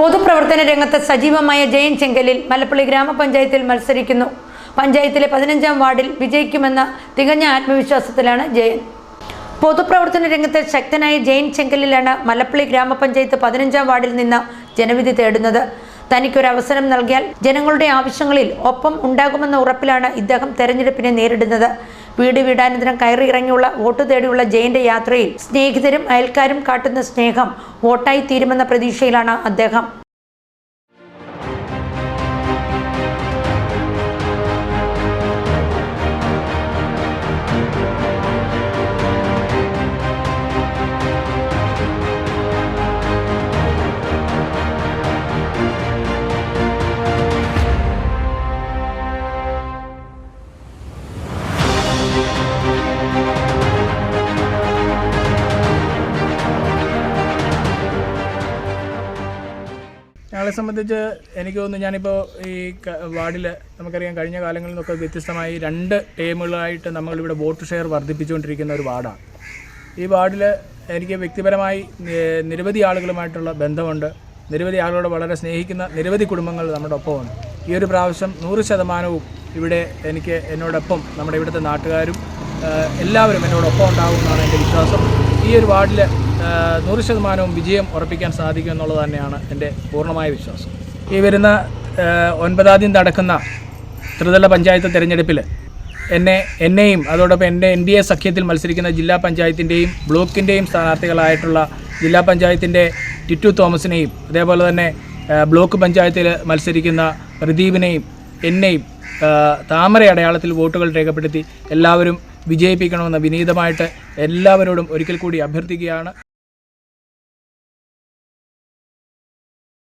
പൊതുപ്രവർത്തന രംഗത്ത് സജീവമായ ജയൻ ചെങ്കലിൽ മലപ്പള്ളി ഗ്രാമപഞ്ചായത്തിൽ മത്സരിക്കുന്നു. പഞ്ചായത്തിലെ പതിനഞ്ചാം വാർഡിൽ വിജയിക്കുമെന്ന തികഞ്ഞ ആത്മവിശ്വാസത്തിലാണ് ജയൻ. പൊതുപ്രവർത്തന രംഗത്ത് ശക്തനായ ജയൻ ചെങ്കലിലാണ് മലപ്പള്ളി ഗ്രാമപഞ്ചായത്ത് പതിനഞ്ചാം വാർഡിൽ നിന്ന് ജനവിധി തേടുന്നത്. തനിക്കൊരു അവസരം നൽകിയാൽ ജനങ്ങളുടെ ആവശ്യങ്ങളിൽ ഒപ്പം ഉണ്ടാകുമെന്ന ഉറപ്പിലാണ് ഇദ്ദേഹം തെരഞ്ഞെടുപ്പിനെ നേരിടുന്നത്. വീട് വീടാനന്തരം കയറി ഇറങ്ങിയുള്ള വോട്ട് തേടിയുള്ള ജയന്റെ യാത്രയിൽ സ്നേഹിതരും അയൽക്കാരും കാട്ടുന്ന സ്നേഹം വോട്ടായി തീരുമെന്ന പ്രതീക്ഷയിലാണ് അദ്ദേഹം. ഞങ്ങളെ സംബന്ധിച്ച് എനിക്ക് തോന്നുന്നു ഞാനിപ്പോൾ ഈ വാർഡിൽ നമുക്കറിയാം കഴിഞ്ഞ കാലങ്ങളിൽ നിന്നൊക്കെ വ്യത്യസ്തമായി രണ്ട് ടീമുകളായിട്ട് നമ്മളിവിടെ വോട്ട് ഷെയർ വർദ്ധിപ്പിച്ചുകൊണ്ടിരിക്കുന്ന ഒരു വാർഡാണ്. ഈ വാർഡിൽ എനിക്ക് വ്യക്തിപരമായി നിരവധി ആളുകളുമായിട്ടുള്ള ബന്ധമുണ്ട്. നിരവധി ആളുകളോട് വളരെ സ്നേഹിക്കുന്ന നിരവധി കുടുംബങ്ങൾ നമ്മുടെ ഒപ്പമുണ്ട്. ഈ ഒരു പ്രാവശ്യം നൂറ് ശതമാനവും ഇവിടെ എനിക്ക് എന്നോടൊപ്പം നമ്മുടെ ഇവിടുത്തെ നാട്ടുകാരും എല്ലാവരും എന്നോടൊപ്പം ഉണ്ടാകുമെന്നാണ് എന്റെ വിശ്വാസം. ഈ ഒരു വാർഡിൽ നൂറ് ശതമാനവും വിജയം ഉറപ്പിക്കാൻ സാധിക്കും എന്നുള്ളത് തന്നെയാണ് എന്റെ പൂർണമായ വിശ്വാസം. ഈ വരുന്ന ഒൻപതാം തീയതി നടക്കുന്ന ത്രിതല പഞ്ചായത്ത് തിരഞ്ഞെടുപ്പിൽ എന്നെ എന്നെയും അതോടൊപ്പം എന്റെ എൻ ഡി എ സഖ്യത്തിൽ മത്സരിക്കുന്ന ജില്ലാ പഞ്ചായത്തിന്റെയും ബ്ലോക്കിന്റെയും സ്ഥാനാർത്ഥികളായിട്ടുള്ള ജില്ലാ പഞ്ചായത്തിന്റെ ടിറ്റു തോമസിനെയും അതേപോലെ തന്നെ ബ്ലോക്ക് പഞ്ചായത്തിൽ മത്സരിക്കുന്ന പ്രദീപിനെയും എന്നെയും താമര അടയാളത്തിൽ വോട്ടുകൾ രേഖപ്പെടുത്തി എല്ലാവരും വിജയിപ്പിക്കണമെന്ന് വിനീതമായിട്ട് എല്ലാവരോടും ഒരിക്കൽ കൂടി അഭ്യർത്ഥിക്കുകയാണ്.